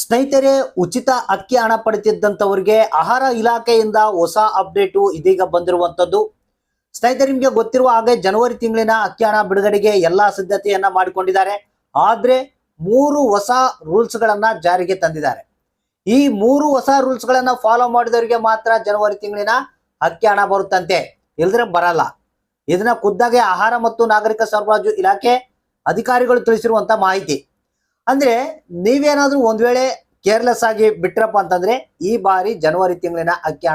ಸ್ನೇಹಿತರೆ, ಉಚಿತ ಅಕ್ಕಿ ಹಣ ಪಡೆದಿದ್ದಂಥವ್ರಿಗೆ ಆಹಾರ ಇಲಾಖೆಯಿಂದ ಹೊಸ ಅಪ್ಡೇಟು ಇದೀಗ ಬಂದಿರುವಂಥದ್ದು. ಸ್ನೇಹಿತರೆ, ನಿಮಗೆ ಗೊತ್ತಿರುವ ಹಾಗೆ ಜನವರಿ ತಿಂಗಳಿನ ಅಕ್ಕಿ ಹಣ ಬಿಡುಗಡೆಗೆ ಎಲ್ಲಾ ಸಿದ್ಧತೆಯನ್ನ ಮಾಡಿಕೊಂಡಿದ್ದಾರೆ. ಆದ್ರೆ ಮೂರು ಹೊಸ ರೂಲ್ಸ್ ಗಳನ್ನ ಜಾರಿಗೆ ತಂದಿದ್ದಾರೆ. ಈ ಮೂರು ಹೊಸ ರೂಲ್ಸ್ ಗಳನ್ನ ಫಾಲೋ ಮಾಡಿದವರಿಗೆ ಮಾತ್ರ ಜನವರಿ ತಿಂಗಳಿನ ಅಕ್ಕಿ ಹಣ ಬರುತ್ತಂತೆ. ಇಲ್ದ್ರೆ ಬರಲ್ಲ. ಇದನ್ನ ಖುದ್ದಾಗೆ ಆಹಾರ ಮತ್ತು ನಾಗರಿಕ ಸರಬರಾಜು ಇಲಾಖೆ ಅಧಿಕಾರಿಗಳು ತಿಳಿಸಿರುವಂತ ಮಾಹಿತಿ. ಅಂದ್ರೆ ನೀವೇನಾದ್ರೂ ಒಂದ್ ವೇಳೆ ಕೇರ್ಲೆಸ್ ಆಗಿ ಬಿಟ್ರಪ್ಪ ಅಂತಂದ್ರೆ ಈ ಬಾರಿ ಜನವರಿ ತಿಂಗಳಿನ ಅಕ್ಕಿ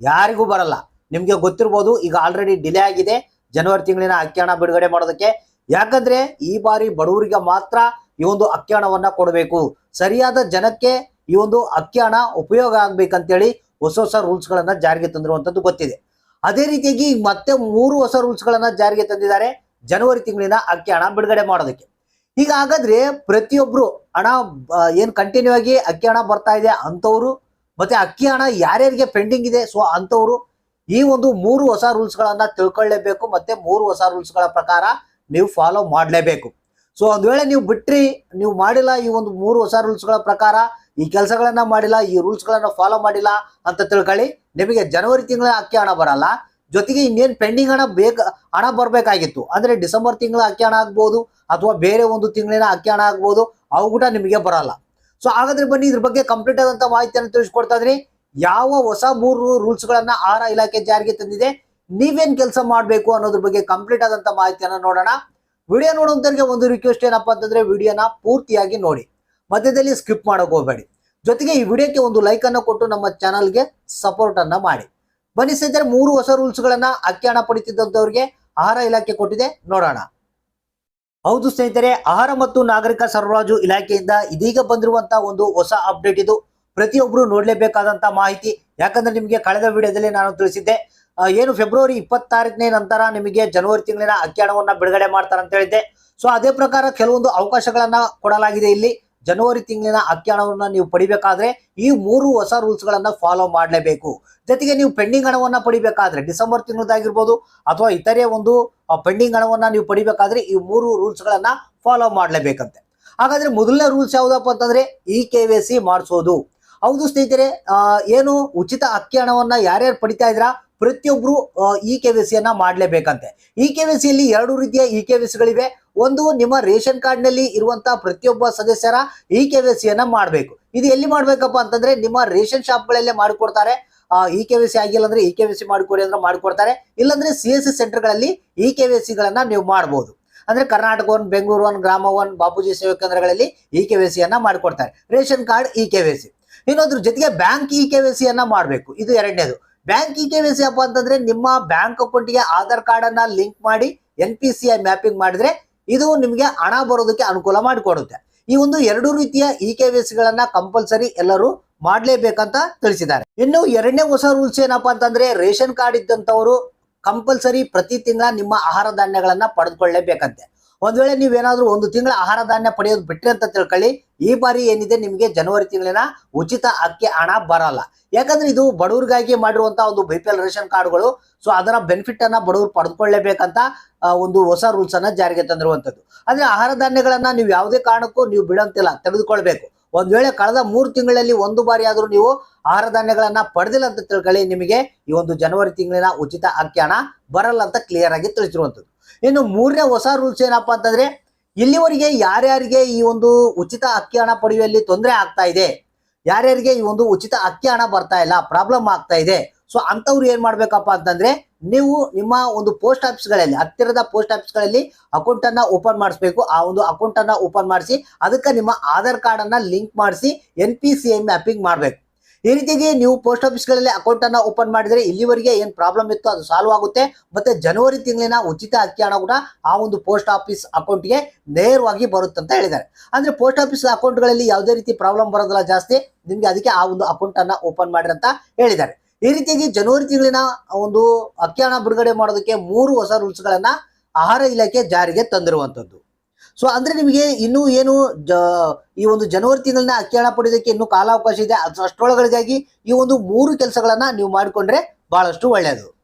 ಯಾರಿಗೂ ಬರಲ್ಲ. ನಿಮ್ಗೆ ಗೊತ್ತಿರ್ಬೋದು ಈಗ ಆಲ್ರೆಡಿ ಡಿಲೇ ಆಗಿದೆ. ಜನವರಿ ತಿಂಗಳಿನ ಅಕ್ಕಿ ಬಿಡುಗಡೆ ಮಾಡೋದಕ್ಕೆ. ಯಾಕಂದ್ರೆ ಈ ಬಾರಿ ಬಡವರಿಗೆ ಮಾತ್ರ ಈ ಒಂದು ಅಕ್ಕಿ ಕೊಡಬೇಕು. ಸರಿಯಾದ ಜನಕ್ಕೆ ಈ ಒಂದು ಅಕ್ಕಿ ಉಪಯೋಗ ಆಗ್ಬೇಕಂತೇಳಿ ಹೊಸ ಹೊಸ ರೂಲ್ಸ್ ಗಳನ್ನ ಜಾರಿಗೆ ತಂದಿರುವಂತದ್ದು ಗೊತ್ತಿದೆ. ಅದೇ ರೀತಿಯಾಗಿ ಮತ್ತೆ ಮೂರು ಹೊಸ ರೂಲ್ಸ್ ಗಳನ್ನ ಜಾರಿಗೆ ತಂದಿದ್ದಾರೆ. ಜನವರಿ ತಿಂಗಳಿನ ಅಕ್ಕಿ ಬಿಡುಗಡೆ ಮಾಡೋದಕ್ಕೆ. ಈಗ ಹಾಗಾದ್ರೆ ಪ್ರತಿಯೊಬ್ರು ಹಣ ಏನು ಕಂಟಿನ್ಯೂ ಆಗಿ ಅಕ್ಕಿ ಹಣ ಬರ್ತಾ ಇದೆ ಅಂತವ್ರು, ಮತ್ತೆ ಅಕ್ಕಿ ಹಣ ಯಾರ್ಯಾರಿಗೆ ಪೆಂಡಿಂಗ್ ಇದೆ ಸೊ ಅಂತವ್ರು ಈ ಒಂದು ಮೂರು ಹೊಸ ರೂಲ್ಸ್ ಗಳನ್ನ ತಿಳ್ಕೊಳ್ಳೇಬೇಕು, ಮತ್ತೆ ಮೂರು ಹೊಸ ರೂಲ್ಸ್ಗಳ ಪ್ರಕಾರ ನೀವು ಫಾಲೋ ಮಾಡಲೇಬೇಕು. ಸೊ ಒಂದ್ ವೇಳೆ ನೀವು ಬಿಟ್ರಿ, ನೀವು ಮಾಡಿಲ್ಲ ಈ ಒಂದು ಮೂರು ಹೊಸ ರೂಲ್ಸ್ಗಳ ಪ್ರಕಾರ, ಈ ಕೆಲಸಗಳನ್ನ ಮಾಡಿಲ್ಲ, ಈ ರೂಲ್ಸ್ ಗಳನ್ನ ಫಾಲೋ ಮಾಡಿಲ್ಲ ಅಂತ ತಿಳ್ಕೊಳ್ಳಿ, ನಿಮಗೆ ಜನವರಿ ತಿಂಗಳ ಅಕ್ಕಿ ಹಣ ಬರಲ್ಲ. ಜೊತೆಗೆ ಇನ್ನೇನು ಪೆಂಡಿಂಗ್ ಹಣ ಬೇಗ, ಹಣ ಬರಬೇಕಾಗಿತ್ತು. ಅಂದರೆ ಡಿಸೆಂಬರ್ ತಿಂಗಳ ಅಕ್ಕಿ ಹಣ ಆಗ್ಬೋದು, ಅಥವಾ ಬೇರೆ ಒಂದು ತಿಂಗಳಿನ ಅಕ್ಕಿ ಹಣ ಆಗ್ಬೋದು, ಅವು ಕೂಡ ನಿಮಗೆ ಬರಲ್ಲ. ಸೊ ಹಾಗಾದ್ರೆ ಬನ್ನಿ, ಇದ್ರ ಬಗ್ಗೆ ಕಂಪ್ಲೀಟ್ ಆದಂತ ಮಾಹಿತಿಯನ್ನು ತಿಳಿಸ್ಕೊಡ್ತಾ ಇದ್ರಿ. ಯಾವ ಹೊಸ ಮೂರು ರೂಲ್ಸ್ಗಳನ್ನು ಆಹಾರ ಇಲಾಖೆ ಜಾರಿಗೆ ತಂದಿದೆ? ನೀವೇನ್ ಕೆಲಸ ಮಾಡಬೇಕು ಅನ್ನೋದ್ರ ಬಗ್ಗೆ ಕಂಪ್ಲೀಟ್ ಆದಂತ ಮಾಹಿತಿಯನ್ನು ನೋಡೋಣ. ವಿಡಿಯೋ ನೋಡುವಂತರಿಗೆ ಒಂದು ರಿಕ್ವೆಸ್ಟ್ ಏನಪ್ಪಾ ಅಂತಂದ್ರೆ ವಿಡಿಯೋನ ಪೂರ್ತಿಯಾಗಿ ನೋಡಿ. ಮಧ್ಯದಲ್ಲಿ ಸ್ಕಿಪ್ ಮಾಡೋಕೆ ಹೋಗಬೇಡಿ. ಜೊತೆಗೆ ಈ ವಿಡಿಯೋಕ್ಕೆ ಒಂದು ಲೈಕ್ ಅನ್ನು ಕೊಟ್ಟು ನಮ್ಮ ಚಾನಲ್ಗೆ ಸಪೋರ್ಟ್ ಅನ್ನ ಮಾಡಿ. ಬನ್ನಿ ಸ್ನೇಹಿತರೆ, ಮೂರು ಹೊಸ ರೂಲ್ಸ್ ಗಳನ್ನ ಅಕ್ಕಿ ಹಣ ಪಡಿತಿದ್ದಂತವ್ರಿಗೆ ಆಹಾರ ಇಲಾಖೆ ಕೊಟ್ಟಿದೆ. ನೋಡೋಣ. ಹೌದು ಸ್ನೇಹಿತರೆ, ಆಹಾರ ಮತ್ತು ನಾಗರಿಕ ಸರಬರಾಜು ಇಲಾಖೆಯಿಂದ ಇದೀಗ ಬಂದಿರುವಂತಹ ಒಂದು ಹೊಸ ಅಪ್ಡೇಟ್ ಇದು. ಪ್ರತಿಯೊಬ್ಬರು ನೋಡ್ಲೇಬೇಕಾದಂತ ಮಾಹಿತಿ. ಯಾಕಂದ್ರೆ ನಿಮಗೆ ಕಳೆದ ವಿಡಿಯೋದಲ್ಲಿ ನಾನು ತಿಳಿಸಿದ್ದೆ ಏನು ಫೆಬ್ರವರಿ ಇಪ್ಪತ್ತಾರನೇ ನಂತರ ನಿಮಗೆ ಜನವರಿ ತಿಂಗಳಿನ ಅಕ್ಕಿ ಹಣವನ್ನ ಬಿಡುಗಡೆ ಮಾಡ್ತಾರೆ ಅಂತ ಹೇಳಿದ್ದೆ. ಸೊ ಅದೇ ಪ್ರಕಾರ ಕೆಲವೊಂದು ಅವಕಾಶಗಳನ್ನ ಕೊಡಲಾಗಿದೆ ಇಲ್ಲಿ. ಜನವರಿ ತಿಂಗಳಿನ ಅಕ್ಕಿ ಹಣವನ್ನು ನೀವು ಪಡಿಬೇಕಾದ್ರೆ ಈ ಮೂರು ಹೊಸ ರೂಲ್ಸ್ ಗಳನ್ನ ಫಾಲೋ ಮಾಡಲೇಬೇಕು. ಜೊತೆಗೆ ನೀವು ಪೆಂಡಿಂಗ್ ಹಣವನ್ನ ಪಡಿಬೇಕಾದ್ರೆ ಡಿಸೆಂಬರ್ ತಿಂಗಳದಾಗಿರ್ಬೋದು ಅಥವಾ ಇತರೆ ಒಂದು ಪೆಂಡಿಂಗ್ ಹಣವನ್ನ ನೀವು ಪಡಿಬೇಕಾದ್ರೆ ಈ ಮೂರು ರೂಲ್ಸ್ ಗಳನ್ನ ಫಾಲೋ ಮಾಡಲೇಬೇಕಂತೆ. ಹಾಗಾದ್ರೆ ಮೊದಲನೇ ರೂಲ್ಸ್ ಯಾವುದಪ್ಪ ಅಂತಂದ್ರೆ ಇ ಕೆ ವಿ ಸಿ ಮಾಡಿಸೋದು. ಹೌದು ಸ್ನೇಹಿತರೆ ಏನು ಉಚಿತ ಅಕ್ಕಿ ಹಣವನ್ನ ಯಾರ್ಯಾರು ಪಡಿತಾ ಇದ್ರ ಪ್ರತಿಯೊಬ್ರು ಇ ಕೆ ವಿ ಸಿಯನ್ನ ಮಾಡಲೇಬೇಕಂತೆ. ಇ ಕೆ ವಿ ಸಿಯಲ್ಲಿ ಎರಡು ರೀತಿಯ ಇ ಕೆ ವಿ ಸಿಗಳಿವೆ ಒಂದು ನಿಮ್ಮ ರೇಷನ್ ಕಾರ್ಡ್ನಲ್ಲಿ ಇರುವಂತಹ ಪ್ರತಿಯೊಬ್ಬ ಸದಸ್ಯರ ಇ ಕೆ ವಿ ಸಿಯನ್ನ ಮಾಡಬೇಕು. ಇದು ಎಲ್ಲಿ ಮಾಡ್ಬೇಕಪ್ಪ ಅಂತಂದ್ರೆ ನಿಮ್ಮ ರೇಷನ್ ಶಾಪ್ಗಳಲ್ಲೇ ಮಾಡಿಕೊಡ್ತಾರೆ. ಇ ಕೆ ವಿ ಸಿ ಆಗಿಲ್ಲ ಅಂದ್ರೆ ಇ ಕೆ ವಿ ಸಿ ಮಾಡಿಕೊಡಿ ಅಂದ್ರೆ ಮಾಡಿಕೊಡ್ತಾರೆ. ಇಲ್ಲಾಂದ್ರೆ ಸಿ ಎಸ್ ಸಿ ಸೆಂಟರ್ಗಳಲ್ಲಿ ಇ ಕೆ ವಿ ಗಳನ್ನ ನೀವು ಮಾಡಬಹುದು ಅಂದ್ರೆ ಕರ್ನಾಟಕ ಒನ್, ಬೆಂಗಳೂರು ಒನ್, ಗ್ರಾಮ ಒನ್, ಬಾಪೂಜಿ ಸೇವಾ ಕೇಂದ್ರಗಳಲ್ಲಿ ಇ ಕೆ ವಿ ಸಿಯನ್ನ ಮಾಡಿಕೊಡ್ತಾರೆ. Ration card E K V C. ಇನ್ನೊಂದ್ರ ಜೊತೆಗೆ ಬ್ಯಾಂಕ್ ಇ ಕೆ ವಿ ಸಿಯನ್ನ ಮಾಡಬೇಕು. ಇದು ಎರಡನೇದು. Bank E K V C ಅಪ್ಪ ಅಂತಂದ್ರೆ ನಿಮ್ಮ ಬ್ಯಾಂಕ್ ಅಕೌಂಟ್ಗೆ ಆಧಾರ್ ಕಾರ್ಡ್ ಅನ್ನ ಲಿಂಕ್ ಮಾಡಿ N P C I mapping ಮಾಡಿದ್ರೆ ಇದು ನಿಮಗೆ ಹಣ ಬರೋದಕ್ಕೆ ಅನುಕೂಲ ಮಾಡಿಕೊಡುತ್ತೆ. ಈ ಒಂದು ಎರಡು ರೀತಿಯ ಇ ಕೆ ವಿ ಗಳನ್ನ ಕಂಪಲ್ಸರಿ ಎಲ್ಲರೂ ಮಾಡ್ಲೇಬೇಕಂತ ತಿಳಿಸಿದ್ದಾರೆ. ಇನ್ನು ಎರಡನೇ ಹೊಸ ರೂಲ್ಸ್ ಏನಪ್ಪಾ ಅಂತಂದ್ರೆ ರೇಷನ್ ಕಾರ್ಡ್ ಇದ್ದಂತವರು ಕಂಪಲ್ಸರಿ ಪ್ರತಿ ತಿಂಗಳ ನಿಮ್ಮ ಆಹಾರ ಧಾನ್ಯಗಳನ್ನ ಪಡೆದುಕೊಳ್ಳೇಬೇಕಂತೆ. ಒಂದ್ ವೇಳೆ ನೀವೇನಾದ್ರೂ ಒಂದು ತಿಂಗಳ ಆಹಾರ ಧಾನ್ಯ ಪಡೆಯೋದು ಬಿಟ್ರಿ ಅಂತ ತಿಳ್ಕೊಳ್ಳಿ. ಈ ಬಾರಿ ಏನಿದೆ ನಿಮಗೆ ಜನವರಿ ತಿಂಗಳಿನ ಉಚಿತ ಅಕ್ಕಿ ಹಣ ಬರಲ್ಲ. ಯಾಕಂದ್ರೆ ಇದು ಬಡವರಿಗಾಗಿ ಮಾಡಿರುವಂತಹ ಒಂದು ಬಿ ಪಿ ರೇಷನ್ ಕಾರ್ಡ್ಗಳು, ಸೊ ಅದರ ಬೆನಿಫಿಟ್ ಅನ್ನ ಬಡವರು ಪಡೆದುಕೊಳ್ಳೇಬೇಕಂತ ಒಂದು ಹೊಸ ರೂಲ್ಸ್ ಅನ್ನ ಜಾರಿಗೆ ತಂದಿರುವಂತದ್ದು. ಅಂದ್ರೆ ಆಹಾರ ಧಾನ್ಯಗಳನ್ನ ನೀವು ಯಾವುದೇ ಕಾರಣಕ್ಕೂ ನೀವು ಬಿಡಂತಿಲ್ಲ, ತೆಗೆದುಕೊಳ್ಬೇಕು. ಒಂದ್ ವೇಳೆ ಕಳೆದ ಮೂರು ತಿಂಗಳಲ್ಲಿ ಒಂದು ಬಾರಿ ಆದರೂ ನೀವು ಆಹಾರ ಧಾನ್ಯಗಳನ್ನ ಪಡೆದಿಲ್ಲ ಅಂತ ತಿಳ್ಕೊಳ್ಳಿ, ನಿಮಗೆ ಈ ಒಂದು ಜನವರಿ ತಿಂಗಳಿನ ಉಚಿತ ಅಕ್ಕಿ ಹಣ ಬರಲ್ಲ ಅಂತ ಕ್ಲಿಯರ್ ಆಗಿ ತಿಳಿಸಿರುವಂತದ್ದು. ಇನ್ನು ಮೂರನೇ ಹೊಸ ರೂಲ್ಸ್ ಏನಪ್ಪಾ ಅಂತಂದ್ರೆ, ಇಲ್ಲಿವರೆಗೆ ಯಾರ್ಯಾರಿಗೆ ಈ ಒಂದು ಉಚಿತ ಅಕ್ಕಿ ಹಣ ಪಡೆಯುವಲ್ಲಿ ತೊಂದರೆ ಆಗ್ತಾ ಇದೆ? ಯಾರ್ಯಾರಿಗೆ ಈ ಒಂದು ಉಚಿತ ಅಕ್ಕಿ ಹಣ ಬರ್ತಾ ಇಲ್ಲ ಪ್ರಾಬ್ಲಮ್ ಆಗ್ತಾ ಇದೆ? ಸೊ ಅಂಥವ್ರು ಏನ್ ಮಾಡ್ಬೇಕಪ್ಪ ಅಂತಂದ್ರೆ, ನೀವು ನಿಮ್ಮ ಒಂದು ಪೋಸ್ಟ್ ಆಫೀಸ್ಗಳಲ್ಲಿ ಹತ್ತಿರದ ಪೋಸ್ಟ್ ಆಫೀಸ್ಗಳಲ್ಲಿ ಅಕೌಂಟ್ ಅನ್ನ ಓಪನ್ ಮಾಡಿಸ್ಬೇಕು. ಆ ಒಂದು ಅಕೌಂಟ್ ಅನ್ನ ಓಪನ್ ಮಾಡಿಸಿ, ಅದಕ್ಕೆ ನಿಮ್ಮ ಆಧಾರ್ ಕಾರ್ಡ್ ಅನ್ನ ಲಿಂಕ್ ಮಾಡಿಸಿ ಎನ್ ಪಿ ಸಿ ಮ್ಯಾಪಿಂಗ್ ಮಾಡಬೇಕು. ಈ ರೀತಿಯಾಗಿ ನೀವು ಪೋಸ್ಟ್ ಆಫೀಸ್ಗಳಲ್ಲಿ ಅಕೌಂಟ್ ಅನ್ನ ಓಪನ್ ಮಾಡಿದ್ರೆ ಇಲ್ಲಿವರೆಗೆ ಏನ್ ಪ್ರಾಬ್ಲಮ್ ಇತ್ತು ಅದು ಸಾಲ್ವ್ ಆಗುತ್ತೆ. ಮತ್ತೆ ಜನವರಿ ತಿಂಗಳಿನ ಉಚಿತ ಅಕ್ಕಿ ಹಣ ಕೂಡ ಆ ಒಂದು ಪೋಸ್ಟ್ ಆಫೀಸ್ ಅಕೌಂಟ್ಗೆ ನೇರವಾಗಿ ಬರುತ್ತೆ ಅಂತ ಹೇಳಿದ್ದಾರೆ. ಅಂದ್ರೆ ಪೋಸ್ಟ್ ಆಫೀಸ್ ಅಕೌಂಟ್ಗಳಲ್ಲಿ ಯಾವುದೇ ರೀತಿ ಪ್ರಾಬ್ಲಮ್ ಬರೋದಿಲ್ಲ ಜಾಸ್ತಿ, ನಿಮ್ಗೆ ಅದಕ್ಕೆ ಆ ಒಂದು ಅಕೌಂಟ್ ಅನ್ನ ಓಪನ್ ಮಾಡ್ರಿ ಅಂತ ಹೇಳಿದ್ದಾರೆ. ಈ ರೀತಿಯಾಗಿ ಜನವರಿ ತಿಂಗಳಿನ ಒಂದು ಅಕ್ಕಿ ಹಣ ಬಿಡುಗಡೆ ಮಾಡೋದಕ್ಕೆ ಮೂರು ಹೊಸ ರೂಲ್ಸ್ ಗಳನ್ನ ಆಹಾರ ಇಲಾಖೆ ಜಾರಿಗೆ ತಂದಿರುವಂತದ್ದು. ಸೊ ಅಂದ್ರೆ ನಿಮಗೆ ಇನ್ನೂ ಏನು ಈ ಒಂದು ಜನವರಿ ತಿಂಗಳನ್ನ ಅಕ್ಕಿ ಹಣ ಪಡೆಯೋದಕ್ಕೆ ಇನ್ನೂ ಕಾಲಾವಕಾಶ ಇದೆ. ಅಷ್ಟರೊಳಗಳಿಗಾಗಿ ಈ ಒಂದು ಮೂರು ಕೆಲಸಗಳನ್ನ ನೀವು ಮಾಡಿಕೊಂಡ್ರೆ ಬಹಳಷ್ಟು ಒಳ್ಳೆಯದು